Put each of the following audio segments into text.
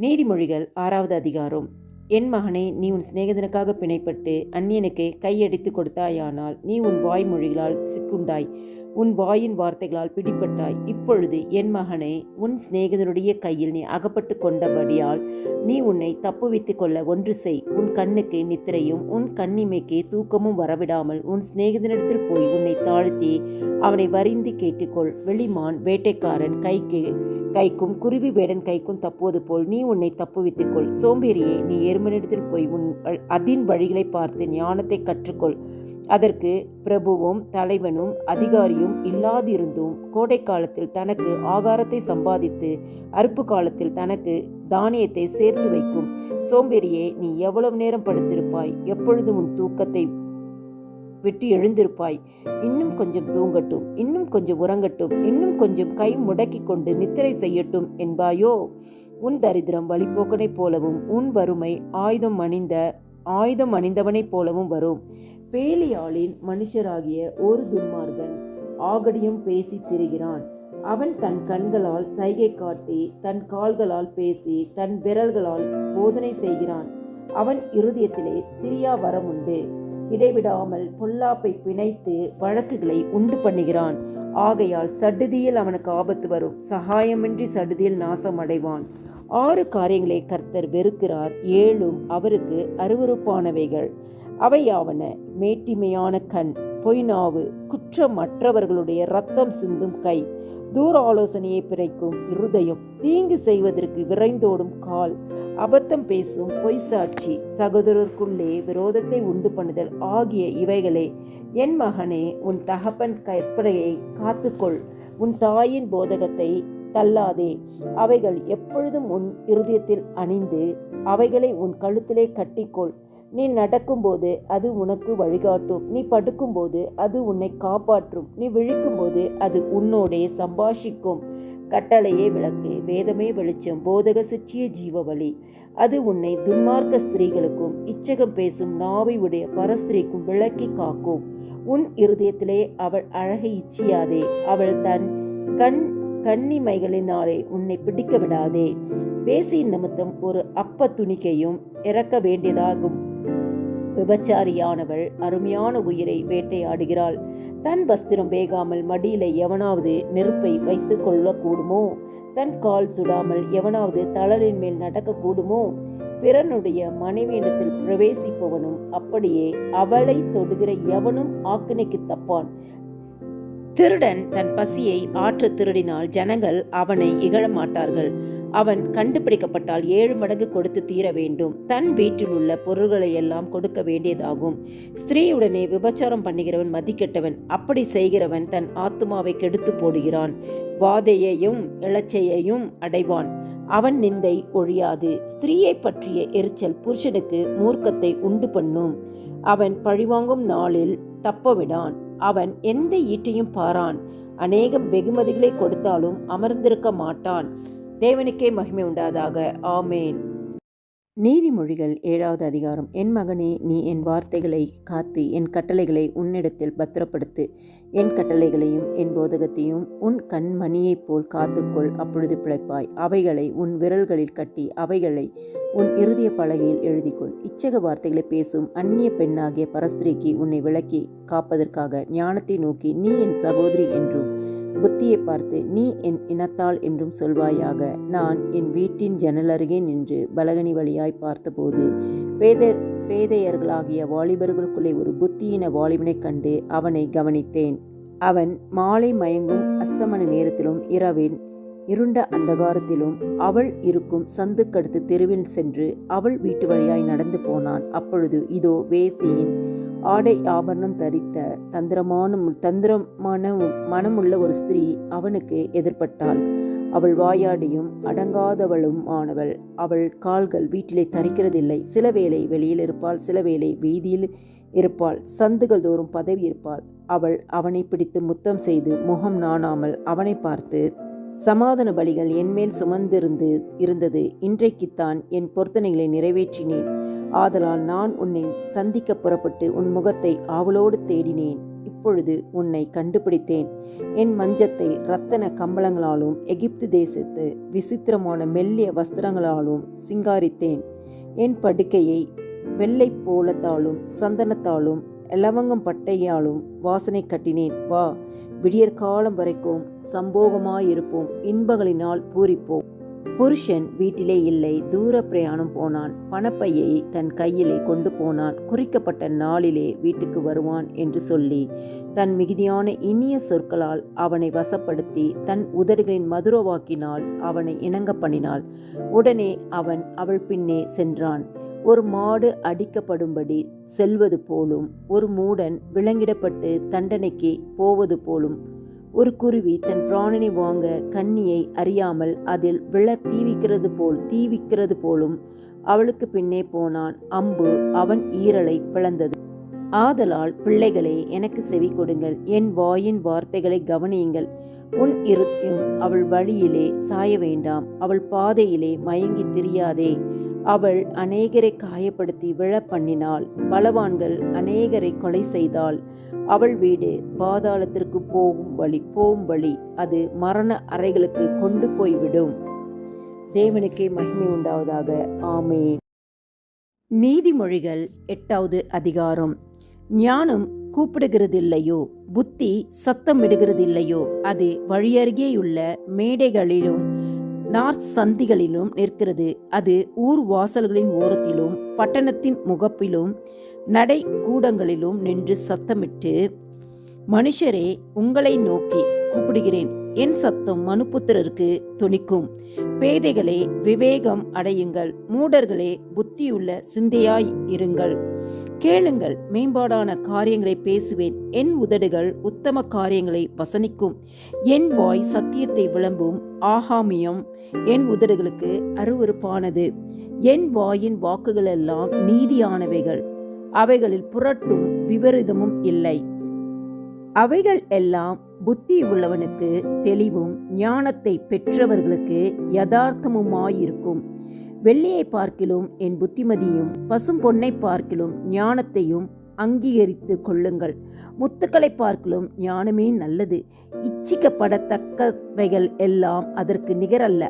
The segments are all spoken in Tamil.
நீதிமொழிகள் ஆறாவது அதிகாரம். என் மகனே நீ உன் சிநேகிதனுக்காக பிணைப்பட்டு அந்நியனுக்கு கையடித்து கொடுத்தாயானால் நீ உன் வாய்மொழிகளால் சிக்குண்டாய். உன் வாயின் வார்த்தைகளால் பிடிபட்டாய். இப்பொழுது என் மகனே உன் சிநேகிதனுடைய கையில் நீ அகப்பட்டு கொண்டபடியால் நீ உன்னை தப்புவித்துக் கொள்ள ஒன்று செய். உன் கண்ணுக்கு நித்திரையும் உன் கண்ணிமைக்கு தூக்கமும் வரவிடாமல் உன் சிநேகிதனிடத்தில் போய் உன்னை தாழ்த்தி அவனை வரிந்து கேட்டுக்கொள். வெளிமான் வேட்டைக்காரன் கைக்கு கைக்கும் குருவி வேடன் கைக்கும் தப்புவது போல் நீ உன்னை தப்புவித்துக் கொள். சோம்பேறியே நீ எருமனிடத்தில் போய் உன் அதின் வழிகளை பார்த்து ஞானத்தை கற்றுக்கொள். அதற்கு பிரபுவும் தலைவனும் அதிகாரியும் இல்லாதிருந்தும் கோடை காலத்தில் தனக்கு ஆகாரத்தை சம்பாதித்து அறுப்பு காலத்தில் தனக்கு தானியத்தை சேர்த்து வைக்கும். சோம்பேறியே நீ எவ்வளவு நேரம் படுத்திருப்பாய்? எப்பொழுது உன் தூக்கத்தை விட்டு எழுந்திருப்பாய்? இன்னும் கொஞ்சம் தூங்கட்டும் இன்னும் கொஞ்சம் உறங்கட்டும் இன்னும் கொஞ்சம் கை முடக்கி கொண்டு நித்திரை செய்யட்டும் என்பாயோ? உன் தரித்திரம் வழிபோக்கனைப் போலவும் உன் வறுமை ஆயுதம் அணிந்த ஆயுதம் அணிந்தவனைப் போலவும் வரும். பேலியாளின் மனுஷராகிய ஒரு துன்மார்கன் ஆகடியும் பேசி திரிகிறான். அவன் தன் கண்களால் சைகை காட்டி தன் கால்களால் பேசி தன் விரல்களால் போதனை செய்கிறான். அவன் இருதயத்திலே திரியா வரமுண்டு இடைவிடாமல் பொல்லாப்பை பிணைத்து வழக்குகளை உண்டு பண்ணுகிறான். ஆகையால் சடுதியில் அவனுக்கு ஆபத்து வரும். சகாயமின்றி சடுதியில் நாசம் அடைவான். ஆறு காரியங்களை கர்த்தர் வெறுக்கிறார். ஏழும் அவருக்கு அருவறுப்பானவைகள் அவையாவன மேட்டிமையான கண் பொய்நாவு குற்றமற்றவர்களுடைய ரத்தம் சிந்தும் கை தூர ஆலோசனையை பிணைக்கும் இருதயம் தீங்கு செய்வதற்கு விரைந்தோடும் கால் அபத்தம் பேசும் பொய் சாட்சி சகோதரருக்குள்ளே விரோதத்தை உண்டு பண்ணுதல் ஆகிய இவைகளே என் மகனே உன் தகப்பன் கற்பனையை காத்துக்கொள் உன் தாயின் போதகத்தை தள்ளாதே. அவைகள் எப்பொழுதும் உன் இருதயத்தில் அணிந்து அவைகளை உன் கழுத்திலே கட்டிக்கொள் நீ நடக்கும்போது அது உனக்கு வழிகாட்டும். நீ படுக்கும்போது அது உன்னை காப்பாற்றும். நீ விழிக்கும்போது அது உன்னோடே சம்பாஷிக்கும். கட்டளையே விளக்கு. வேதமே வெளிச்சம். போதக சிற்றிய ஜீவ வழி. அது உன்னை துன்மார்க்க ஸ்திரீகளுக்கும் இச்சகம் பேசும் நாவை உடைய பரஸ்திரீக்கும் விளக்கி காக்கும். உன் இருதயத்திலே அவள் அழகை இச்சியாதே. அவள் தன் கண் கண்ணிமைகளினாலே உன்னை பிடிக்க விடாதே. பேசி நிமித்தம் ஒரு அப்ப துணிக்கையும் இறக்க வேண்டியதாகும். விபச்சாரியானவள் அருமையான உயிரை வேட்டையாடுகிறாள். தன் வஸ்திரம் வேகாமல் மடியில எவனாவது நெருப்பை வைத்து கொள்ளக்கூடுமோ? தன் கால் சுடாமல் எவனாவது தளலின் மேல் நடக்கக்கூடுமோ? பிறனுடைய மனைவியிடத்தில் பிரவேசிப்பவனும் அப்படியே அவளை தொடுகிற எவனும் ஆக்கினைக்கு தப்பான். திருடன் தன் பசியை ஆற்று திருடினால் ஜனங்கள் அவனை இகழமாட்டார்கள். அவன் கண்டுபிடிக்கப்பட்டால் ஏழு மடங்கு கொடுத்து தீர வேண்டும். தன் வீட்டில் உள்ள பொருள்களை எல்லாம் கொடுக்க வேண்டியதாகும். ஸ்திரீயுடனே விபச்சாரம் பண்ணுகிறவன் மதிக்கெட்டவன். அப்படி செய்கிறவன் தன் ஆத்மாவை கெடுத்து போடுகிறான். வாதையையும் இளச்சையையும் அடைவான். அவன் நிந்தை ஒழியாது. ஸ்திரீயை பற்றிய எரிச்சல் புருஷனுக்கு மூர்க்கத்தை உண்டு பண்ணும். அவன் பழிவாங்கும் நாளில் தப்பவிடான் அவன் எந்த ஈட்டையும் பாரான். அநேகம் வெகுமதிகளை கொடுத்தாலும் அமர்ந்திருக்க மாட்டான். தேவனுக்கே மகிமை உண்டாதாக. ஆமேன். நீதிமொழிகள் ஏழாவது அதிகாரம். என் மகனே நீ என் வார்த்தைகளை காத்து என் கட்டளைகளை உன்னிடத்தில் பத்திரப்படுத்து. என் கட்டளைகளையும் என் போதகத்தையும் உன் கண்மணியைப் போல் காத்துக்கொள் அப்பொழுது பிழைப்பாய். அவைகளை உன் விரல்களில் கட்டி அவைகளை உன் இறுதிய பலகையில் எழுதிக்கொள். இச்சக வார்த்தைகளை பேசும் அந்நிய பெண்ணாகிய பரஸ்திரிக்கு உன்னை விளக்கி காப்பதற்காக ஞானத்தை நோக்கி நீ என் சகோதரி என்றும் புத்தியை பார்த்து நீ என் இனத்தாள் என்றும் சொல்வாயாக. நான் என் வீட்டின் ஜன்னல் அருகே நின்று பலகனி வழியாய் பார்த்தபோது பேத பேதையர்களாகிய வாலிபர்களுக்குள்ளே ஒரு புத்தியின வாலிபனைக் கண்டு அவனை கவனித்தேன். அவன் மாலை மயங்கும் அஸ்தமன நேரத்திலும் இரவின் இருண்ட அந்தகாரத்திலும் அவள் இருக்கும் சந்துக்கடுத்து தெருவில் சென்று அவள் வீட்டு வழியாய் நடந்து போனான். அப்பொழுது இதோ வேசியின் ஆடை ஆபரணம் தரித்த தந்திரமான தந்திரமான மனமுள்ள ஒரு ஸ்திரீ அவனுக்கு எதிர்பட்டாள். அவள் வாயாடியும் அடங்காதவளும் ஆனவள். அவள் கால்கள் வீட்டிலே தரிக்கிறதில்லை. சில வேளை வெளியில் இருப்பாள் சில வேளை வீதியில் இருப்பாள். சந்துகள் தோறும் பதவி இருப்பாள். அவள் அவனை பிடித்து முத்தம் செய்து முகம் நாணாமல் அவனை பார்த்து சமாதான பலிகள் என்மேல் சுமந்திருந்து இருந்தது. இன்றைக்குத்தான் என் பொருத்தனைகளை நிறைவேற்றினேன். ஆதலால் நான் உன்னை சந்திக்க புறப்பட்டு உன் முகத்தை ஆவலோடு தேடினேன். இப்பொழுது உன்னை கண்டுபிடித்தேன். என் மஞ்சத்தை இரத்தன கம்பளங்களாலும் எகிப்து தேசத்து விசித்திரமான மெல்லிய வஸ்திரங்களாலும் சிங்காரித்தேன். என் படுக்கையை வெள்ளை போலத்தாலும் சந்தனத்தாலும் லவங்கம் பட்டையாலும் வாசனை கட்டினேன். வா விடியற்காலம் வரைக்கும் சம்போகமாயிருப்போம். இன்பங்களினால் பூரிப்போம். புருஷன் வீட்டிலே இல்லை தூர பிரயாணம் போனான். பணப்பையை தன் கையிலே கொண்டு போனான். குறிக்கப்பட்ட நாளிலே வீட்டுக்கு வருவான் என்று சொல்லி தன் மிகுதியான இனிய சொற்களால் அவனை வசப்படுத்தி தன் உதடுகளின் மதுரவாக்கினால் அவனை இணங்க பண்ணினாள். உடனே அவன் அவள் பின்னே சென்றான். ஒரு மாடு அடிக்கப்படும்படி செல்வது போலும் ஒரு மூடன் விலங்கிடப்பட்டு தண்டனைக்கு போவது போலும் ஒரு குருவி தன் பிராணனை வாங்க கண்ணியை அறியாமல் அதில் விழ தீவிக்கிறது போல் தீவிக்கிறது போலும் அவளுக்கு பின்னே போனான். அம்பு அவன் ஈரலை பிளந்தது. ஆதலால் பிள்ளைகளே எனக்கு செவி கொடுங்கள். என் வாயின் வார்த்தைகளை கவனியுங்கள். உன் இருத்தியும் அவள் வழியிலே சாய வேண்டாம். அவள் பாதையிலே மயங்கி திரியாதே. அவள் அநேகரை காயப்படுத்தி விழ பண்ணினாள் பலவான்கள் அநேகரை கொலை செய்தாள். அவள் வீடு பாதாளத்திற்கு போகும் வழி போகும் வழி. அது மரண அறைகளுக்கு கொண்டு போய்விடும். தேவனுக்கே மகிமை உண்டாவதாக. ஆமேன். நீதிமொழிகள் எட்டாவது அதிகாரம். ஞானம் கூப்பிடுகிறதில்லையோ? புத்தி சத்தமிடுகிறதில்லையோ? அது வழியருகேயுள்ள மேடைகளிலும் நார்த் சந்திகளிலும் நிற்கிறது. அது ஊர் வாசல்களின் ஓரத்திலும் பட்டணத்தின் முகப்பிலும் நடை கூடங்களிலும் நின்று சத்தமிட்டு மனுஷரே உங்களை நோக்கி கூப்பிடுகிறேன். என் சத்தம் மனுப்புத்திரருக்கு துணிக்கும். பேதைகளே விவேகம் அடையுங்கள். மூடர்களே புத்தியுள்ள சிந்தையாய் இருங்கள். கேளுங்கள் மேம்பாடான காரியங்களை பேசுவேன். என் உதடுகள் உத்தம காரியங்களை வசனிக்கும். என் வாய் சத்தியத்தை விளம்பும். ஆகாமியம் என் உதடுகளுக்கு அருவறுப்பானது என் வாயின் வாக்குகள் எல்லாம் நீதியானவைகள். அவைகளில் புரட்டும் விபரீதமும் இல்லை. அவைகள் எல்லாம் புத்தி உள்ளவனுக்கு தெளிவும் ஞானத்தை பெற்றவர்களுக்கு யதார்த்தமுமாயிருக்கும். வெள்ளியை பார்க்கிலும் என் புத்திமதியும் பசும் பொன்னை பார்க்கிலும் ஞானத்தையும் அங்கீகரித்து கொள்ளுங்கள். முத்துக்களை பார்க்கிலும் ஞானமே நல்லது. இச்சிக்கப்படத்தக்கவைகள் எல்லாம் அதற்கு நிகரல்ல.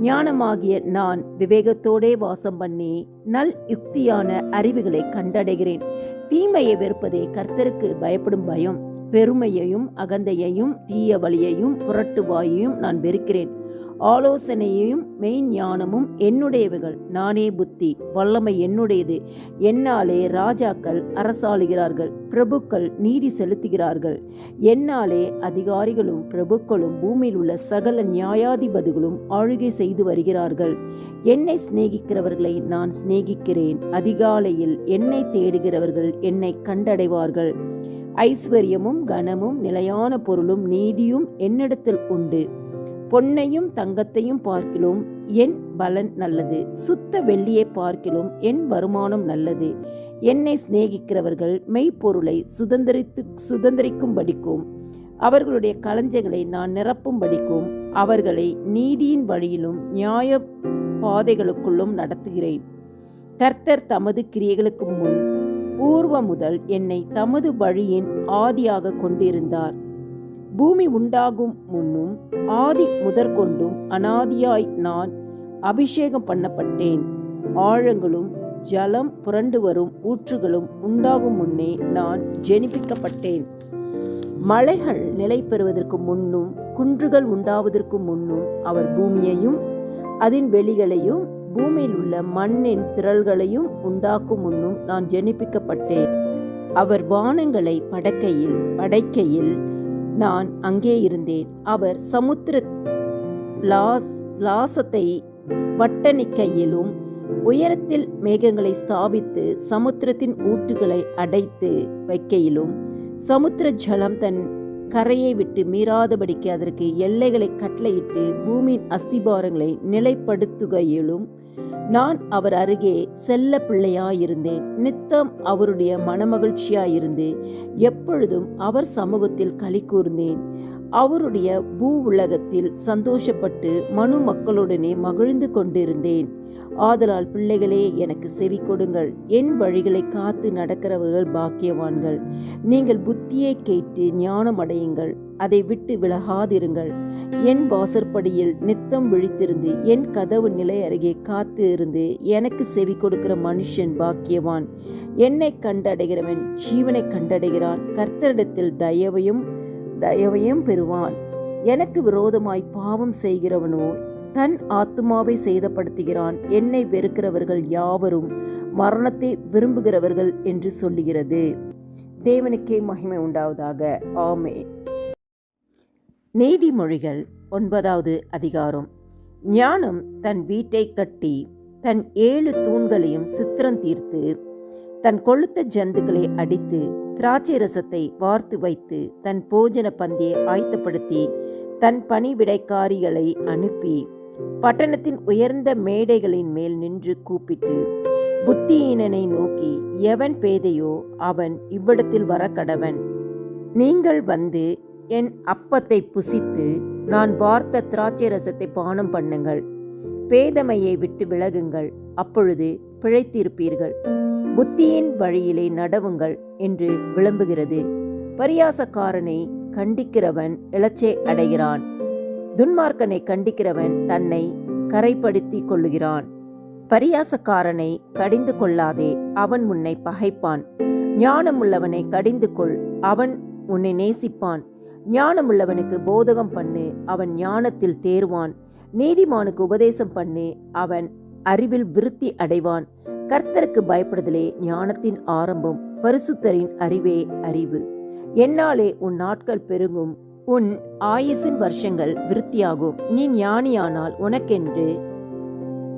ஞானமாகிய நான் விவேகத்தோடே வாசம் பண்ணி நல் யுக்தியான அறிவுகளை கண்டடைகிறேன். தீமையை வெறுப்பதே கர்த்தருக்கு பயப்படும் பயம். பெருமையையும் அகந்தையையும் தீய வழியையும் புரட்டுவாயையும் நான் வெறுக்கிறேன். ஆலோசனையையும் மெய்ஞானமும் என்னுடையவைகள். நானே புத்தி வல்லமை என்னுடையது. என்னாலே ராஜாக்கள் அரசாளுகிறார்கள் பிரபுக்கள் நீதி செலுத்துகிறார்கள். என்னாலே அதிகாரிகளும் பிரபுக்களும் பூமியில் உள்ள சகல நியாயாதிபதிகளும் ஆளுகை செய்து வருகிறார்கள். என்னை சிநேகிக்கிறவர்களை நான் சிநேகிக்கிறேன். அதிகாலையில் என்னை தேடுகிறவர்கள் என்னை கண்டடைவார்கள். ஐஸ்வர்யமும் கனமும் நிலையான பொருளும் நீதியும் என்னிடத்தில் உண்டு. பொன்னையும் தங்கத்தையும் பார்க்கிலும் என் பலன் நல்லது. சுத்த வெள்ளியை பார்க்கிலும் என் வருமானம் நல்லது. என்னை சிநேகிக்கிறவர்கள் மெய்ப்பொருளை சுதந்திரித்து சுதந்திரிக்கும்படிக்கும் அவர்களுடைய களஞ்சங்களை நான் நிரப்பும்படிக்கும் அவர்களை நீதியின் வழியிலும் நியாய பாதைகளுக்குள்ளும் நடத்துகிறேன். கர்த்தர் தமது கிரியைகளுக்கு முன் பூர்வ முதல் என்னை தமது வழியின் ஆதியாக கொண்டிருந்தார். பூமி உண்டாகும் முன்னும் ஆதி முதற்கொண்டும் அனாதியாய் நான் அபிஷேகம் பண்ணப்பட்டேன். ஆழங்களும் ஜலம் புரண்டு வரும் ஊற்றுகளும் உண்டாகும் முன்னே நான் ஜெனிப்பிக்கப்பட்டேன். மலைகள் நிலை பெறுவதற்கு முன்னும் குன்றுகள் உண்டாவதற்கு முன்னும் அவர் பூமியையும் அதன் வெளிகளையும் பூமியில் உள்ள மண்ணின் திரள்களையும் உண்டாக்கும் முன்னும் நான் ஜெனிப்பிக்கப்பட்டேன். அவர் வானங்களை படக்கையில் படைக்கையில் நான் அங்கே இருந்தேன். அவர் சமுத்திர லாஸ் லாசத்தை வட்டணிக்கையிலும் உயரத்தில் மேகங்களை ஸ்தாபித்து சமுத்திரத்தின் ஊற்றுகளை அடைத்து வைக்கையிலும் சமுத்திர ஜலம் தன் கரையை விட்டு மீறாதபடிக்கு அதற்கு எல்லைகளை கட்டளையிட்டு பூமியின் அஸ்திபாரங்களை நிலைப்படுத்துகையிலும் நான் அவர் அருகே செல்ல பிள்ளையாயிருந்தேன். நித்தம் அவருடைய மனமகிழ்ச்சியாயிருந்து எப்பொழுதும் அவர் சமூகத்தில் களி கூர்ந்தேன். அவருடைய பூ உலகத்தில் சந்தோஷப்பட்டு மனு மக்களுடனே மகிழ்ந்து கொண்டிருந்தேன். ஆதலால் பிள்ளைகளே எனக்கு செவி கொடுங்கள். என் வழிகளை காத்து நடக்கிறவர்கள் பாக்கியவான்கள். நீங்கள் புத்தியை கேட்டு ஞானம் அடையுங்கள் அதை விட்டு விலகாதிருங்கள். என் வாசற்படியில் நித்தம் விழித்திருந்து என் கதவு நிலை அருகே காத்து இருந்து எனக்கு செவி கொடுக்கிற மனுஷன் பாக்கியவான். என்னை கண்டடைகிறவன் ஜீவனை கண்டடைகிறான். கர்த்தரிடத்தில் தயவையும் தயவையும் பெறுவான். எனக்கு விரோதமாய் பாவம் செய்கிறவனோ தன் ஆத்மாவை சேதப்படுத்துகிறான். என்னை வெறுக்கிறவர்கள் யாவரும் மரணத்தை விரும்புகிறவர்கள் என்று சொல்லுகிறது. தேவனுக்கே மகிமை உண்டாவதாக. ஆமே நீதிமொழிகள் ஒன்பதாவது அதிகாரம். ஞானம் தன் வீட்டை கட்டி தன் ஏழு தூண்களையும் சித்திரம் தீர்த்து தன் கொளுத்த ஜந்துக்களை அடித்து திராட்சை ரசத்தை வார்த்து வைத்து தன் போஜன பந்தியை ஆயத்தப்படுத்தி தன் பணிவிடைக்காரிகளை அனுப்பி பட்டணத்தின் உயர்ந்த மேடைகளின் மேல் நின்று கூப்பிட்டு புத்தியீனனை நோக்கி எவன் பேதையோ அவன் இவ்விடத்தில் வர கடவன் நீங்கள் வந்து என் அப்பத்தை புசித்து நான் பார்த்த திராட்சை ரசத்தை பானம் பண்ணுங்கள். பேதமையை விட்டு விலகுங்கள். அப்பொழுது பிழைத்திருப்பீர்கள். புத்தியின் வழியிலே நடவுங்கள் என்று விளம்புகிறது. பரியாசக்காரனை கண்டிக்கிறவன் இளச்சே அடைகிறான். துன்மார்க்கனை கண்டிக்கிறவன் தன்னை கரைப்படுத்தி கொள்ளுகிறான். பரியாசக்காரனை கடிந்து கொள்ளாதே அவன் உன்னை பகைப்பான். ஞானமுள்ளவனை கடிந்து கொள் அவன் உன்னை நேசிப்பான். ஞானமுள்ளவனுக்கு போதகம் பண்ணு அவன் ஞானத்தில் தேர்வான். நீதிமானுக்கு உபதேசம் பண்ணு அவன் அறிவில் விருத்தி அடைவான். கர்த்தருக்கு பயப்படுதலே ஞானத்தின் ஆரம்பம் பரிசுத்தரின் அறிவே அறிவு. என்னாலே உன் நாட்கள் பெருகும் உன் ஆயுசின் வருஷங்கள் விருத்தியாகும். நீ ஞானியானால் உனக்கென்று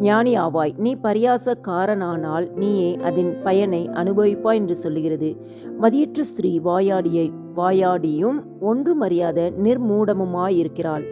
ஞானி ஆவாய் நீ பரியாசக்காரனானால் நீயே அதன் பயனை அனுபவிப்பாய் என்று சொல்லுகிறது. மதியற்ற ஸ்திரீ வாயாடியை வாயாடியும் ஒன்றும் அறியாத நிர்மூடமுமாயிருக்கிறாள்.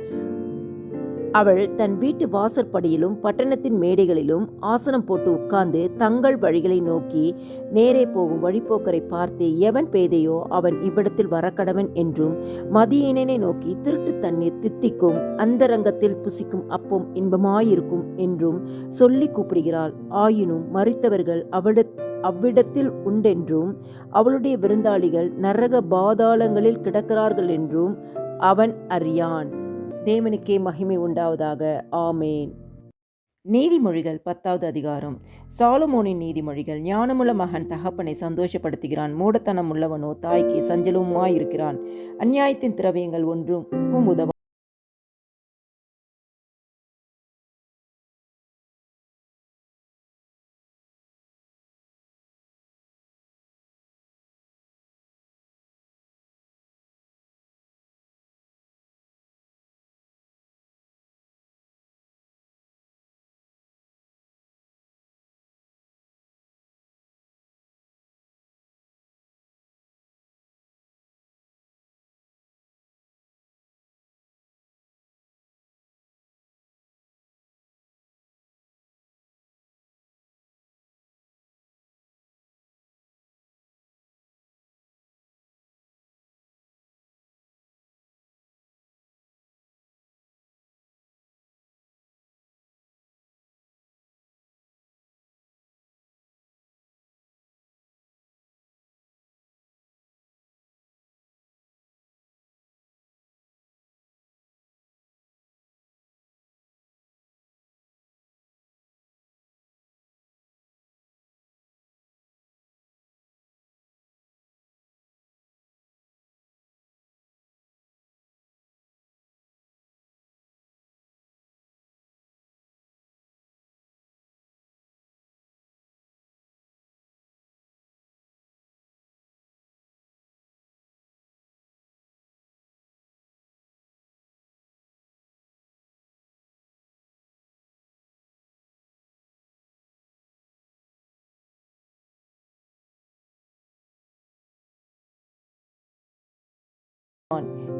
அவள் தன் வீட்டு வாசற்படியிலும் பட்டணத்தின் மேடைகளிலும் ஆசனம் போட்டு உட்கார்ந்து தங்கள் வழிகளை நோக்கி நேரே போகும் வழிப்போக்கரை பார்த்து எவன் பேதையோ அவன் இவ்விடத்தில் வரக்கடவன் என்றும் மதியினை நோக்கி திருட்டு தண்ணீர் தித்திக்கும் அந்தரங்கத்தில் புசிக்கும் அப்பம் இன்பமாயிருக்கும் என்றும் சொல்லி கூப்பிடுகிறாள். ஆயினும் மறித்தவர்கள் அவட அவ்விடத்தில் உண்டென்றும் அவளுடைய விருந்தாளிகள் நரக பாதாளங்களில் கிடக்கிறார்கள் என்றும் அவன் அறியான். தேவனுக்கே மகிமை உண்டாவதாக. ஆமேன். நீதிமொழிகள் பத்தாவது அதிகாரம். சாலமோனின் நீதிமொழிகள் ஞானமுள்ள மகன் தகப்பனை சந்தோஷப்படுத்துகிறான். மூடத்தனம் உள்ளவனோ தாய்க்கு சஞ்சலவுமாயிருக்கிறான் அந்நியாயத்தின் திரவியங்கள் ஒன்றும் உதவும்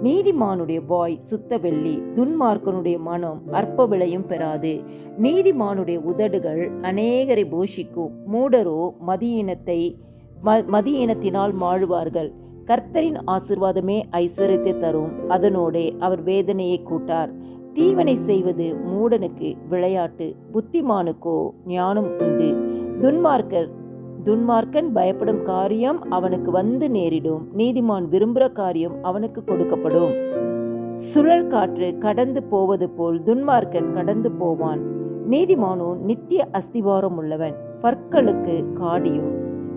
நீதிமானுடைய வாய் சுத்த வெள்ளி துன்மார்க்கனுடைய மனம் அற்ப விளையும் பெறாது. நீதிமானுடைய உதடுகள் அநேகரை போஷிக்கும். மூடரோ மதியினத்தை ம மதியினத்தினால் மாழுவார்கள். கர்த்தரின் ஆசிர்வாதமே ஐஸ்வர்யத்தை தரும். அதனோடே அவர் வேதனையை கூட்டார். தீவனை செய்வது மூடனுக்கு விளையாட்டு. புத்திமானுக்கோ ஞானம் உண்டு. துன்மார்க்கர் துன்மார்க்கன் பயப்படும் காரியம் அவனுக்கு வந்து நேரிடும். நீதிமான் விரும்புகிற காரியம் அவனுக்கு கொடுக்கப்படும். சுழல் காற்று கடந்து போவது போல் துன்மார்க்கன் கடந்து போவான். நீதிமானோ நித்திய அஸ்திவாரம் உள்ளவன். பற்களுக்கு காடியும்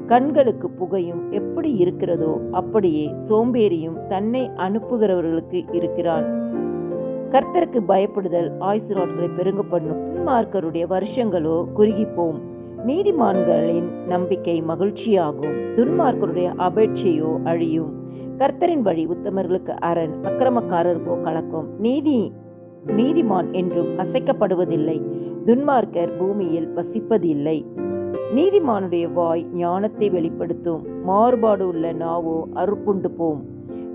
கண்களுக்கு புகையும் எப்படி இருக்கிறதோ அப்படியே சோம்பேறியும் தன்னை அனுப்புகிறவர்களுக்கு இருக்கிறான். கர்த்தருக்கு பயப்படுதல் ஆயுசு நாட்களை பெருங்க பண்ணும் துன்மார்க்கருடைய வருஷங்களோ குறுகிப்போம். நீதிமான்களின் நம்பிக்கை மகிழ்ச்சியாகும். துன்மார்க்கருடைய அபேட்சையோ அழியும். கர்த்தரின் வழி உத்தமர்களுக்கு அரண் அக்கிரமக்காரருக்கோ கலக்கும். நீதி நீதிமான் என்றும் அசைக்கப்படுவதில்லை. துன்மார்க்கர் பூமியில் வசிப்பதில்லை. நீதிமானுடைய வாய் ஞானத்தை வெளிப்படுத்தும். மாறுபாடு உள்ள நாவோ அறுப்புண்டு போம்.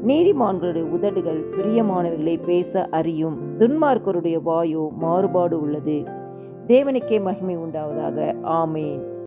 நீதிமான்களுடைய உதடுகள் பிரியமானவைகளை பேச அறியும். துன்மார்க்கருடைய வாயோ மாறுபாடு உள்ளது. தேவனுக்கே மகிமை உண்டாவதாக. ஆமேன்.